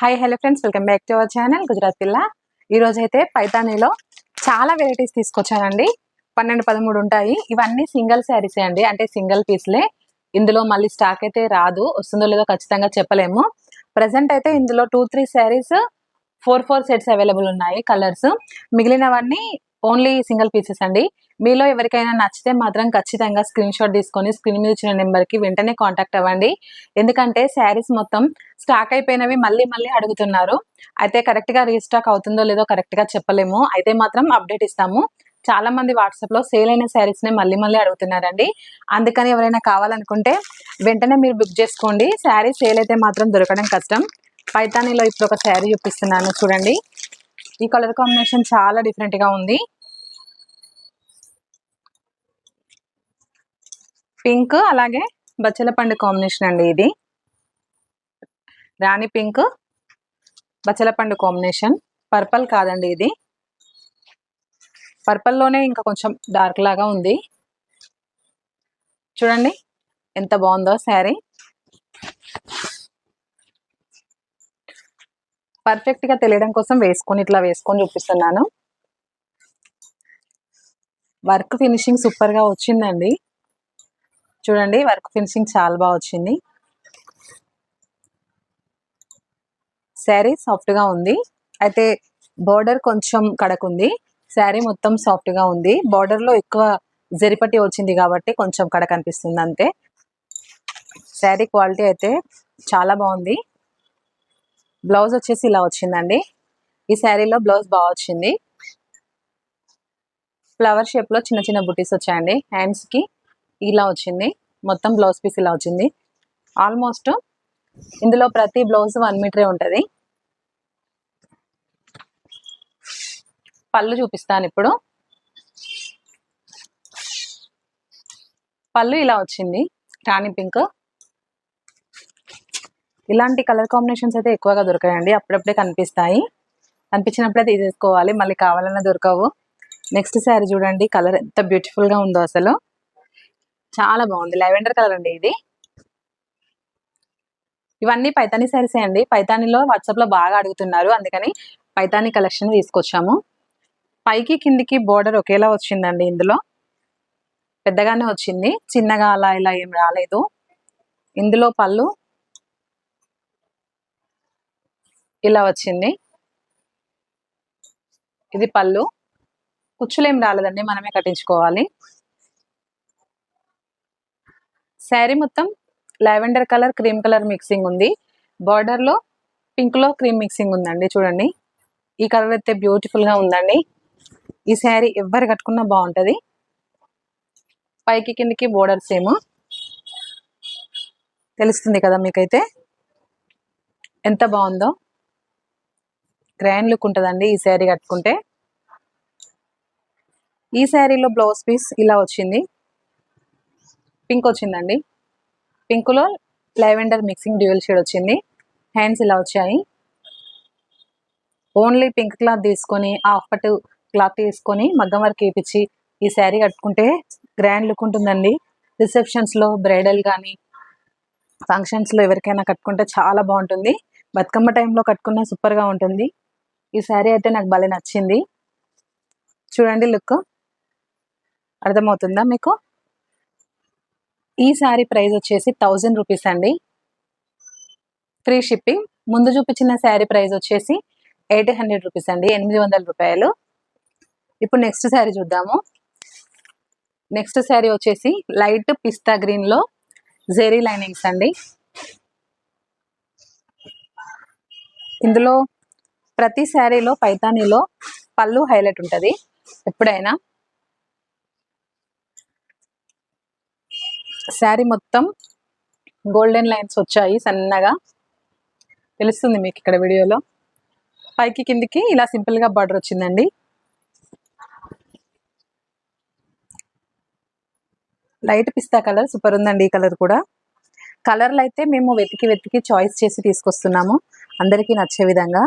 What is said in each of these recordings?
Hi hello friends welcome back to our channel Gujarat పిల్ల ఈ రోజు అయితే పైతానీలో చాలా వెరైటీస్ తీసుకొచ్చానండి పన్నెండు పదమూడు ఉంటాయి. ఇవన్నీ సింగిల్ శారీసే అండి. అంటే సింగిల్ పీస్లే ఇందులో మళ్ళీ స్టాక్ అయితే రాదు. వస్తుందో లేదో ఖచ్చితంగా చెప్పలేము. ప్రజెంట్ అయితే ఇందులో two three saris four four sets available ఉన్నాయి కలర్స్ మిగిలినవన్నీ ఓన్లీ సింగిల్ పీసెస్ అండి. మీలో ఎవరికైనా నచ్చితే మాత్రం ఖచ్చితంగా స్క్రీన్ షాట్ తీసుకొని స్క్రీన్ మీద ఇచ్చిన నెంబర్కి వెంటనే కాంటాక్ట్ అవ్వండి. ఎందుకంటే శారీస్ మొత్తం స్టాక్ అయిపోయినవి మళ్ళీ మళ్ళీ అడుగుతున్నారు. అయితే కరెక్ట్గా రీస్టాక్ అవుతుందో లేదో కరెక్ట్గా చెప్పలేము. అయితే మాత్రం అప్డేట్ ఇస్తాము. చాలా మంది వాట్సాప్లో సేల్ అయిన శారీస్ని మళ్ళీ మళ్ళీ అడుగుతున్నారండి. అందుకని ఎవరైనా కావాలనుకుంటే వెంటనే మీరు బుక్ చేసుకోండి. శారీ సేల్ అయితే మాత్రం దొరకడం కష్టం. పైతానీలో ఇప్పుడు ఒక శారీ చూపిస్తున్నాను చూడండి. ఈ కలర్ కాంబినేషన్ చాలా డిఫరెంట్గా ఉంది. పింక్ అలాగే బచ్చల పండు కాంబినేషన్ అండి ఇది. రాణి పింక్ బచ్చల పండు కాంబినేషన్. పర్పల్ కాదండి ఇది. పర్పల్లోనే ఇంకా కొంచెం డార్క్ లాగా ఉంది. చూడండి ఎంత బాగుందో శారీ. పర్ఫెక్ట్గా తెలియడం కోసం వేసుకొని ఇట్లా వేసుకొని చూపిస్తున్నాను. వర్క్ ఫినిషింగ్ సూపర్గా వచ్చిందండి. చూడండి వర్క్ ఫినిషింగ్ చాలా బాగా వచ్చింది. శారీ సాఫ్ట్గా ఉంది. అయితే బోర్డర్ కొంచెం కడకుంది. శారీ మొత్తం సాఫ్ట్గా ఉంది. బార్డర్లో ఎక్కువ జరిపట్టి వచ్చింది కాబట్టి కొంచెం కడక అనిపిస్తుంది అంతే. శారీ క్వాలిటీ అయితే చాలా బాగుంది. బ్లౌజ్ వచ్చేసి ఇలా వచ్చిందండి. ఈ శారీలో బ్లౌజ్ బాగా వచ్చింది. ఫ్లవర్ షేప్లో చిన్న చిన్న బుటీస్ వచ్చాయండి. హ్యాండ్స్కి ఇలా వచ్చింది. మొత్తం బ్లౌజ్ పీస్ ఇలా వచ్చింది. ఆల్మోస్ట్ ఇందులో ప్రతి బ్లౌజ్ వన్ మీటరే ఉంటుంది. పళ్ళు చూపిస్తాను ఇప్పుడు. పళ్ళు ఇలా వచ్చింది. రాణి పింక్. ఇలాంటి కలర్ కాంబినేషన్స్ అయితే ఎక్కువగా దొరకాయండి. అప్పుడప్పుడే కనిపిస్తాయి. కనిపించినప్పుడే తీసేసుకోవాలి. మళ్ళీ కావాలన్నా దొరకవు. నెక్స్ట్ శారీ చూడండి. కలర్ ఎంత బ్యూటిఫుల్గా ఉందో అసలు. చాలా బాగుంది. లెవెండర్ కలర్ అండి ఇది. ఇవన్నీ పైతానీ శారీసే అండి. పైతానీలో వాట్సాప్లో బాగా అడుగుతున్నారు. అందుకని పైతానీ కలెక్షన్ తీసుకొచ్చాము. పైకి కిందికి బోర్డర్ ఒకేలా వచ్చిందండి ఇందులో. పెద్దగానే వచ్చింది. చిన్నగా అలా ఇలా ఏం రాలేదు. ఇందులో పళ్ళు ఇలా వచ్చింది. ఇది పళ్ళు. కుచ్చులేం రాలేదండి మనమే కట్టించుకోవాలి. శారీ మొత్తం lavender colour cream colour mixing ఉంది. బార్డర్లో లో పింక్లో క్రీమ్ మిక్సింగ్ ఉందండి చూడండి. ఈ కలర్ అయితే బ్యూటిఫుల్గా ఉందండి. ఈ శారీ ఎవరు కట్టుకున్నా బాగుంటది. పైకి కిందకి బోర్డర్స్ ఏమో. తెలుస్తుంది కదా మీకైతే. ఎంత బాగుందో. గ్రాండ్ లుక్ ఉంటుందండి ఈ శారీ కట్టుకుంటే. ఈ శారీలో బ్లౌజ్ పీస్ ఇలా వచ్చింది. పింక్ వచ్చిందండి. పింక్లో లెవెండర్ మిక్సింగ్ డ్యూయల్ షేడ్ వచ్చింది. హ్యాండ్స్ ఇలా వచ్చాయి. ఓన్లీ పింక్ క్లాత్ తీసుకొని హాఫ్ పట్ క్లాత్ తీసుకొని మగ్గం వర్క్ వేయించి ఈ శారీ కట్టుకుంటే గ్రాండ్ లుక్ ఉంటుందండి. రిసెప్షన్స్లో బ్రైడల్ కానీ ఫంక్షన్స్లో ఎవరికైనా కట్టుకుంటే చాలా బాగుంటుంది. బతుకమ్మ టైంలో కట్టుకున్న సూపర్గా ఉంటుంది. ఈ శారీ అయితే నాకు భలే నచ్చింది. చూడండి లుక్. అర్థమవుతుందా మీకు? ఈ శారీ ప్రైస్ వచ్చేసి థౌజండ్ రూపీస్ అండి. Free shipping. ముందు చూపించిన శారీ ప్రైస్ వచ్చేసి ఎయిట్ హండ్రెడ్ రూపీస్ అండి. ఎనిమిది వందల రూపాయలు. ఇప్పుడు నెక్స్ట్ శారీ చూద్దాము. నెక్స్ట్ శారీ వచ్చేసి లైట్ పిస్తా గ్రీన్లో జెరీ లైనింగ్స్ అండి. ఇందులో ప్రతి శారీలో పైతానీలో పళ్ళు హైలైట్ ఉంటుంది. ఎప్పుడైనా. శారీ మొత్తం గోల్డెన్ లైన్స్ వచ్చాయి సన్నగా. తెలుస్తుంది మీకు ఇక్కడ వీడియోలో. పైకి కిందికి ఇలా సింపుల్గా బార్డర్ వచ్చిందండి. లైట్ పిస్తా కలర్ సూపర్ ఉందండి ఈ కలర్ కూడా. కలర్లు అయితే మేము వెతికి వెతికి చాయిస్ చేసి తీసుకొస్తున్నాము. అందరికీ నచ్చే విధంగా.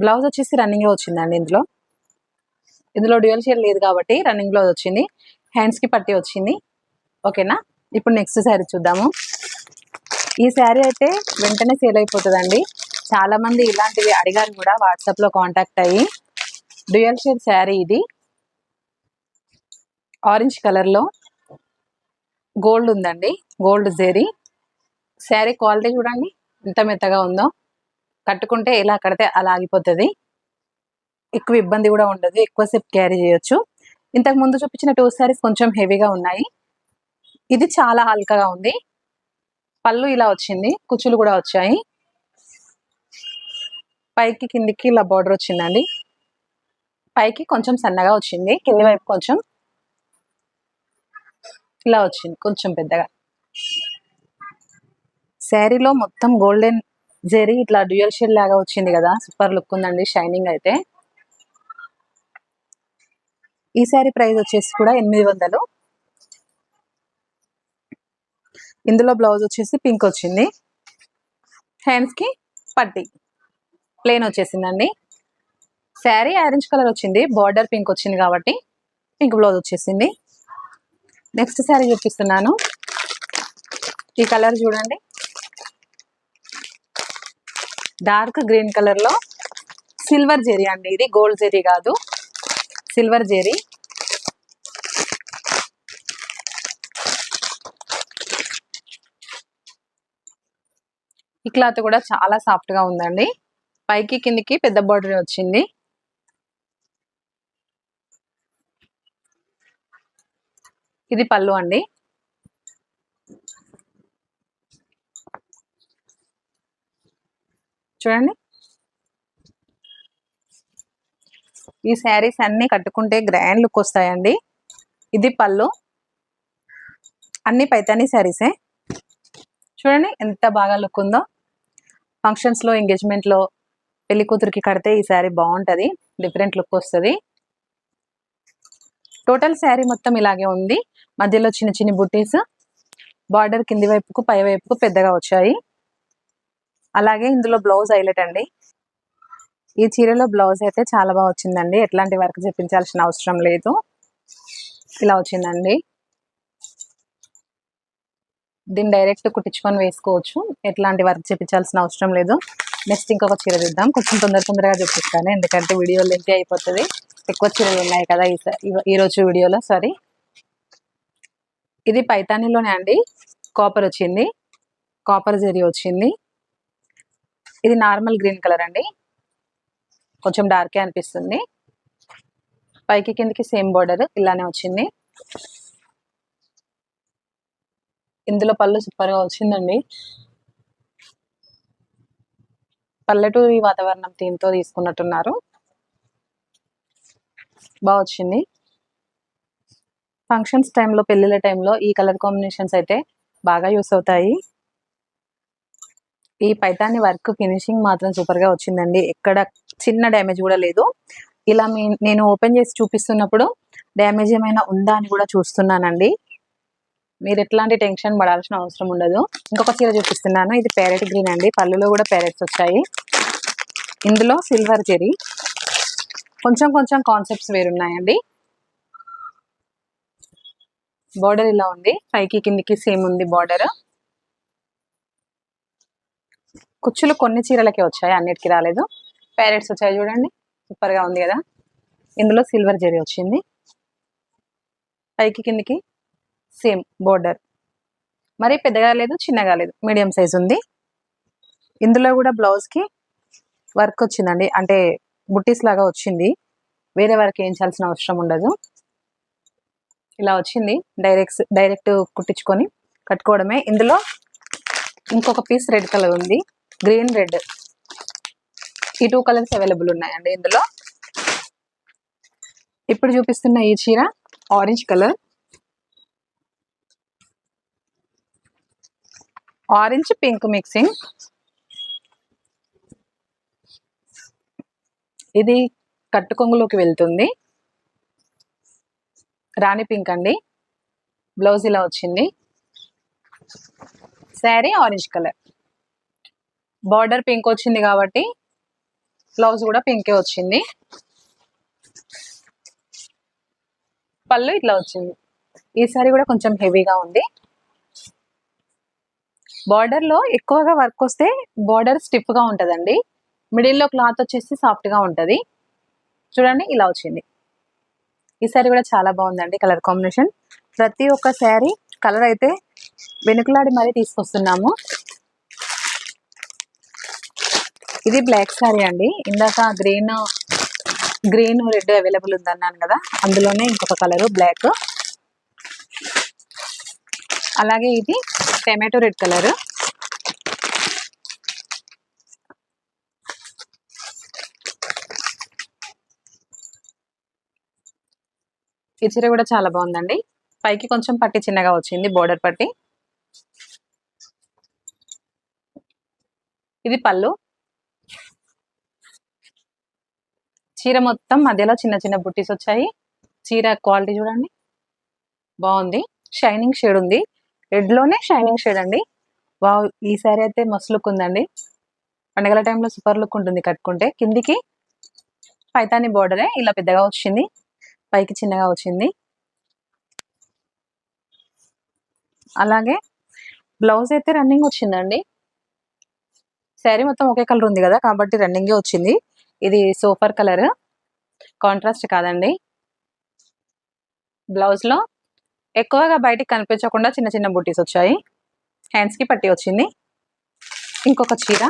బ్లౌజ్ వచ్చేసి రన్నింగ్ వచ్చిందండి ఇందులో. ఇందులో డ్యూయల్ షేర్ లేదు కాబట్టి రన్నింగ్ బ్లౌజ్ వచ్చింది. హ్యాండ్స్కి పట్టి వచ్చింది. ఓకేనా ఇప్పుడు నెక్స్ట్ శారీ చూద్దాము. ఈ శారీ అయితే వెంటనే సేల్ అయిపోతుందండి. చాలా మంది ఇలాంటివి అడిగారు కూడా వాట్సాప్లో కాంటాక్ట్ అయ్యి. డ్యూయల్ షేర్ శారీ ఇది. ఆరెంజ్ కలర్లో గోల్డ్ ఉందండి. గోల్డ్ జెరీ శారీ క్వాలిటీ చూడండి ఎంత మెత్తగా ఉందో. కట్టుకుంటే ఎలా కడితే అలా ఆగిపోతుంది. ఎక్కువ ఇబ్బంది కూడా ఉండదు. ఎక్కువసేపు క్యారీ చేయొచ్చు. ఇంతకు ముందు చూపించిన టూ శారీస్ కొంచెం హెవీగా ఉన్నాయి. ఇది చాలా హల్కగా ఉంది. పళ్ళు ఇలా వచ్చింది. కుచ్చులు కూడా వచ్చాయి. పైకి కిందికి ఇలా బార్డర్ వచ్చిందండి. పైకి కొంచెం సన్నగా వచ్చింది. కింది వైపు కొంచెం ఇలా వచ్చింది. కొంచెం పెద్దగా. శారీలో మొత్తం గోల్డెన్ జెరీ ఇట్లా డ్యూయల్ షేడ్ లాగా వచ్చింది కదా సూపర్ లుక్ ఉందండి షైనింగ్ అయితే. ఈ శారీ ప్రైస్ వచ్చేసి కూడా ఎనిమిది వందలు. ఇందులో బ్లౌజ్ వచ్చేసి పింక్ వచ్చింది. హ్యాండ్స్కి పట్టి. ప్లేన్ వచ్చేసిందండి. శారీ ఆరెంజ్ కలర్ వచ్చింది బార్డర్ పింక్ వచ్చింది కాబట్టి పింక్ బ్లౌజ్ వచ్చేసింది. నెక్స్ట్ శారీ చూపిస్తున్నాను. ఈ కలర్ చూడండి. డార్క్ గ్రీన్ కలర్లో సిల్వర్ జెరీ అండి. ఇది గోల్డ్ జెరీ కాదు. సిల్వర్ జెరీ. ఈ క్లాత్ కూడా చాలా సాఫ్ట్గా ఉందండి. పైకి కిందికి పెద్ద బార్డర్ వచ్చింది. ఇది పళ్ళు అండి. చూడండి. ఈ శారీస్ అన్ని కట్టుకుంటే గ్రాండ్ లుక్ వస్తాయండి. ఇది పళ్ళు. అన్ని పైతానీ శారీసే. చూడండి ఎంత బాగా లుక్ ఉందో. ఫంక్షన్స్లో ఎంగేజ్మెంట్లో పెళ్ళి కూతురికి కడితే ఈ శారీ బాగుంటుంది. డిఫరెంట్ లుక్ వస్తుంది. టోటల్ శారీ మొత్తం ఇలాగే ఉంది. మధ్యలో చిన్న చిన్న బుట్టీస్ బార్డర్ కింది వైపుకు పై వైపుకు పెద్దగా వచ్చాయి. అలాగే ఇందులో బ్లౌజ్ హైలైట్ అండి. ఈ చీరలో బ్లౌజ్ అయితే చాలా బాగా వచ్చిందండి. ఎట్లాంటి వర్క్ చెప్పించాల్సిన అవసరం లేదు. ఇలా వచ్చిందండి. దీన్ని డైరెక్ట్ కుట్టించుకొని వేసుకోవచ్చు. ఎట్లాంటి వర్క్ చెప్పించాల్సిన అవసరం లేదు. నెక్స్ట్ ఇంకొక చీర చూద్దాం. కొంచెం తొందర తొందరగా చూపిస్తాను. ఎందుకంటే వీడియో లెంత్ అయిపోతుంది. ఎక్కువ చీరలు ఉన్నాయి కదా ఈ వీడియోలో సారీ. ఇది పైతానీలోనే అండి. కాపర్ వచ్చింది. కాపర్ జరీ వచ్చింది. ఇది నార్మల్ గ్రీన్ కలర్ అండి. కొంచెం డార్కే అనిపిస్తుంది. పైకి కిందకి సేమ్ బార్డర్ ఇలానే వచ్చింది. ఇందులో పళ్ళు సూపర్గా వచ్చిందండి. పల్లెటూరి వాతావరణం థీమ్తో తీసుకున్నట్టున్నారు. బాగా వచ్చింది. ఫంక్షన్స్ టైంలో పెళ్ళిళ్ళ టైంలో ఈ కలర్ కాంబినేషన్స్ అయితే బాగా యూస్ అవుతాయి. ఈ పైతాని వర్క్ ఫినిషింగ్ మాత్రం సూపర్గా వచ్చిందండి. ఎక్కడ చిన్న డ్యామేజ్ కూడా లేదు. ఇలా మీ నేను ఓపెన్ చేసి చూపిస్తున్నప్పుడు డ్యామేజ్ ఏమైనా ఉందా అని కూడా చూస్తున్నానండి. మీరు ఎట్లాంటి టెన్షన్ పడాల్సిన అవసరం ఉండదు. ఇంకొక చీర చూపిస్తున్నాను. ఇది ప్యారెట్ గ్రీన్ అండి. పళ్ళులో కూడా ప్యారెట్స్ వచ్చాయి. ఇందులో సిల్వర్ చెరీ కొంచెం కొంచెం కాన్సెప్ట్స్ వేరున్నాయండి బార్డర్ ఇలా ఉంది. పైకి కిందికి సేమ్ ఉంది బార్డర్ కుచ్చులు కొన్ని చీరలకే వచ్చాయి అన్నిటికీ రాలేదు. ప్యారెట్స్ వచ్చాయి చూడండి. సూపర్గా ఉంది కదా. ఇందులో సిల్వర్ జరీ వచ్చింది. పైకి కిందికి సేమ్ బోర్డర్ మరీ పెద్దగా లేదు చిన్నగా లేదు. మీడియం సైజ్ ఉంది. ఇందులో కూడా బ్లౌజ్కి వర్క్ వచ్చిందండి. అంటే బుట్టీస్ లాగా వచ్చింది. వేరే వర్క్ వేయించాల్సిన అవసరం ఉండదు. ఇలా వచ్చింది. డైరెక్ట్ డైరెక్ట్ కుట్టించుకొని కట్టుకోవడమే. ఇందులో ఇంకొక పీస్ రెడ్ కలర్ ఉంది. గ్రీన్ రెడ్ ఈ టూ కలర్స్ అవైలబుల్ ఉన్నాయండి ఇందులో. ఇప్పుడు చూపిస్తున్న ఈ చీర orange colour orange pink mixing ఇది కట్టుకొంగులోకి వెళ్తుంది. రాణి పింక్ అండి. బ్లౌజ్ ఇలా వచ్చింది. Sari orange colour border pink వచ్చింది కాబట్టి బ్లౌజ్ కూడా పింకే వచ్చింది. పళ్ళు ఇట్లా వచ్చింది. ఈ సారీ కూడా కొంచెం హెవీగా ఉంది. బార్డర్లో ఎక్కువగా వర్క్ వస్తే బార్డర్ స్టిఫ్గా ఉంటుందండి. మిడిల్లో క్లాత్ వచ్చేసి సాఫ్ట్గా ఉంటుంది. చూడండి ఇలా వచ్చింది. ఈ సారీ కూడా చాలా బాగుందండి కలర్ కాంబినేషన్ ప్రతి ఒక్క శారీ కలర్ అయితే వెనుకలాడి మరీ తీసుకొస్తున్నాము. ఇది బ్లాక్ సారీ అండి. ఇందాక గ్రీన్ గ్రీన్ రెడ్ అవైలబుల్ ఉందన్నాను కదా. అందులోనే ఇంకొక కలర్ బ్లాక్ అలాగే ఇది టమాటో రెడ్ కలర్ ఈ చీర కూడా చాలా బాగుందండి. పైకి కొంచెం పట్టి చిన్నగా వచ్చింది బోర్డర్ పట్టి. ఇది పళ్ళు. చీర మొత్తం మధ్యలో చిన్న చిన్న బుట్టీస్ వచ్చాయి. చీర క్వాలిటీ చూడండి. బాగుంది. షైనింగ్ షేడ్ ఉంది. రెడ్లోనే షైనింగ్ షేడ్ అండి. వావ్ ఈ శారీ అయితే మస్తు లుక్ ఉందండి. పండగల టైంలో సూపర్ లుక్ ఉంటుంది కట్టుకుంటే. కిందికి పైతాని బోర్డరే ఇలా పెద్దగా వచ్చింది. పైకి చిన్నగా వచ్చింది. అలాగే బ్లౌజ్ అయితే రన్నింగ్ వచ్చిందండి. శారీ మొత్తం ఒకే కలర్ ఉంది కదా కాబట్టి రన్నింగే వచ్చింది. ఇది సూపర్ కలర్. కాంట్రాస్ట్ కాదండి. బ్లౌజ్లో ఎక్కువగా బయటికి కనిపించకుండా చిన్న చిన్న బుటీస్ వచ్చాయి. హ్యాండ్స్కి పట్టి వచ్చింది. ఇంకొక చీర.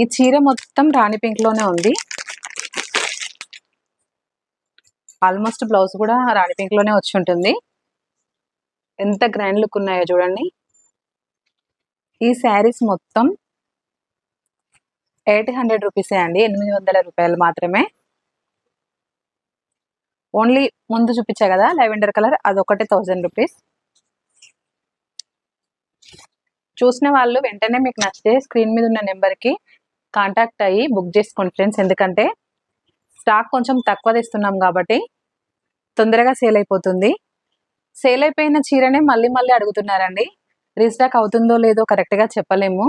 ఈ చీర మొత్తం రాణి పింక్లోనే ఉంది. ఆల్మోస్ట్ బ్లౌజ్ కూడా రాణి పింక్లోనే వచ్చి ఉంటుంది. ఎంత గ్రాండ్ లుక్ ఉన్నాయో చూడండి. ఈ శారీస్ మొత్తం ఎయిట్ హండ్రెడ్ రూపీసే అండి. ఎనిమిది వందల రూపాయలు మాత్రమే. ఓన్లీ ముందు చూపించా కదా లెవెండర్ కలర్ అదొకటి థౌజండ్ రూపీస్. చూసిన వాళ్ళు వెంటనే మీకు నచ్చితే స్క్రీన్ మీద ఉన్న నెంబర్కి కాంటాక్ట్ అయ్యి బుక్ చేసుకోండి ఫ్రెండ్స్. ఎందుకంటే స్టాక్ కొంచెం తక్కువ తెస్తున్నాం కాబట్టి తొందరగా సేల్ అయిపోతుంది. సేల్ అయిపోయిన చీరనే మళ్ళీ మళ్ళీ అడుగుతున్నారండి. రీస్టాక్ అవుతుందో లేదో కరెక్ట్గా చెప్పలేము.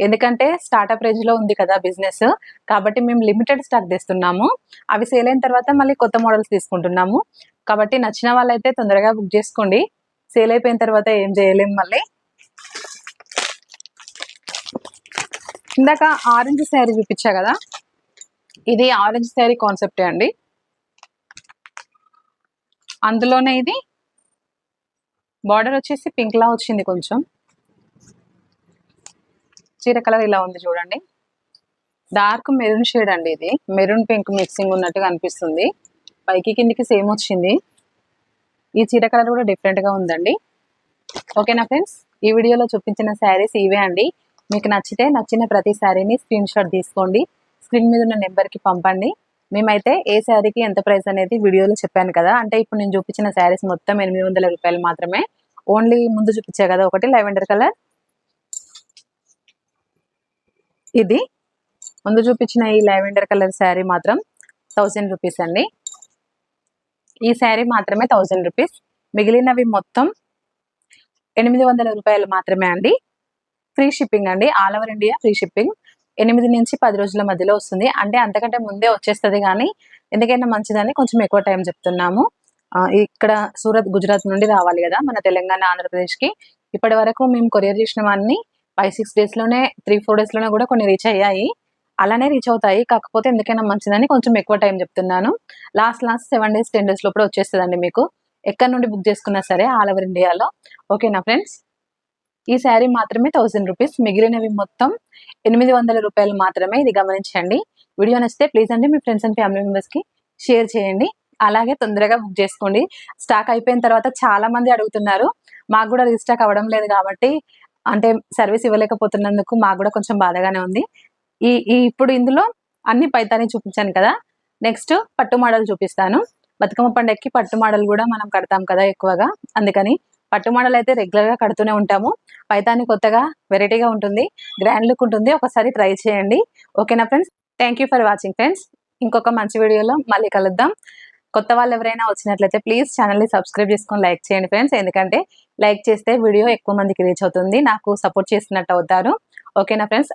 ఎందుకంటే స్టార్టప్ రేంజ్లో ఉంది కదా బిజినెస్ కాబట్టి మేము లిమిటెడ్ స్టాక్ తెస్తున్నాము. అవి సేల్ అయిన తర్వాత మళ్ళీ కొత్త మోడల్స్ తీసుకుంటున్నాము. కాబట్టి నచ్చిన వాళ్ళైతే తొందరగా బుక్ చేసుకోండి. సేల్ అయిపోయిన తర్వాత ఏం చేయలేము మళ్ళీ. ఇందాక ఆరెంజ్ శారీ చూపించా కదా? ఇది ఆరెంజ్ శారీ కాన్సెప్టే అండి. అందులోనే ఇది బార్డర్ వచ్చేసి పింక్ లా వచ్చింది కొంచెం. చీర కలర్ ఇలా ఉంది చూడండి. డార్క్ మెరూన్ షేడ్ అండి ఇది. మెరూన్ పింక్ మిక్సింగ్ ఉన్నట్టుగా అనిపిస్తుంది పైకి కిందికి సేమ్ వచ్చింది. ఈ చీర కలర్ కూడా డిఫరెంట్గా ఉందండి. ఓకేనా ఫ్రెండ్స్? ఈ వీడియోలో చూపించిన శారీస్ ఇవే అండి. మీకు నచ్చితే నచ్చిన ప్రతి శారీని స్క్రీన్ షాట్ తీసుకోండి. స్క్రీన్ మీద ఉన్న నెంబర్కి పంపండి. మేమైతే ఏ శారీకి ఎంత ప్రైస్ అనేది వీడియోలో చెప్పాను కదా అంటే ఇప్పుడు నేను చూపించిన శారీస్ మొత్తం ఎనిమిది వందల రూపాయలు మాత్రమే. ఓన్లీ ముందు చూపించా కదా ఒకటి లెవెండర్ కలర్. ఇది. ముందు చూపించిన ఈ లెవెండర్ కలర్ శారీ మాత్రం థౌజండ్ రూపీస్ అండి. ఈ శారీ మాత్రమే థౌజండ్ రూపీస్. మిగిలినవి మొత్తం ఎనిమిది వందల రూపాయలు మాత్రమే అండి. ఫ్రీ షిప్పింగ్ అండి. All over India free shipping. ఎనిమిది నుంచి పది రోజుల మధ్యలో వస్తుంది. అంటే అంతకంటే ముందే వచ్చేస్తుంది కానీ ఎందుకైనా మంచిదని కొంచెం ఎక్కువ టైం చెప్తున్నాము. ఇక్కడ సూరత్ గుజరాత్ నుండి రావాలి కదా మన తెలంగాణ ఆంధ్రప్రదేశ్కి. ఇప్పటి వరకు మేము కొరియర్ చేసిన వాడిని ఫైవ్ సిక్స్ డేస్లోనే త్రీ ఫోర్ డేస్లోనే కూడా కొన్ని రీచ్ అయ్యాయి. అలానే రీచ్ అవుతాయి. కాకపోతే ఎందుకైనా మంచిదని కొంచెం ఎక్కువ టైం చెప్తున్నాను. Last last seven days ten days లోపల వచ్చేస్తుందండి మీకు. ఎక్కడి నుండి బుక్ చేసుకున్నా సరే ఆల్ ఓవర్ ఇండియాలో ఓకేనా ఫ్రెండ్స్ ఈ శారీ మాత్రమే థౌసండ్ రూపీస్ మిగిలినవి మొత్తం ఎనిమిది వందల రూపాయలు మాత్రమే ఇది గమనించండి. వీడియో నచ్చితే ప్లీజ్ అండి మీ ఫ్రెండ్స్ అండ్ ఫ్యామిలీ మెంబర్స్కి షేర్ చేయండి. అలాగే తొందరగా బుక్ చేసుకోండి. స్టాక్ అయిపోయిన తర్వాత చాలా మంది అడుగుతున్నారు. మాకు కూడా రీస్టాక్ అవ్వడం లేదు కాబట్టి అంటే సర్వీస్ ఇవ్వలేకపోతున్నందుకు మాకు కూడా కొంచెం బాధగానే ఉంది. ఈ ఈ ఇప్పుడు ఇందులో అన్ని పైతాని చూపించాను కదా. నెక్స్ట్ పట్టు మోడల్ చూపిస్తాను. బతుకమ్మ పండగకి పట్టు మోడల్ కూడా మనం కడతాం కదా ఎక్కువగా. అందుకని పట్టు మోడల్ అయితే రెగ్యులర్గా కడుతూనే ఉంటాము. పైతాన్ని కొత్తగా వెరైటీగా ఉంటుంది. గ్రాండ్ లుక్ ఉంటుంది. ఒకసారి ట్రై చేయండి. ఓకేనా friends thank you for watching friends ఇంకొక మంచి వీడియోలో మళ్ళీ కలుద్దాం. కొత్త వాళ్ళు ఎవరైనా వచ్చినట్లయితే ప్లీజ్ ఛానల్ని సబ్స్క్రైబ్ చేసుకొని లైక్ చేయండి ఫ్రెండ్స్ ఎందుకంటే లైక్ చేస్తే వీడియో ఎక్కువ మందికి రీచ్ అవుతుంది. నాకు సపోర్ట్ చేసినట్టు అవుతారు. ఓకేనా ఫ్రెండ్స్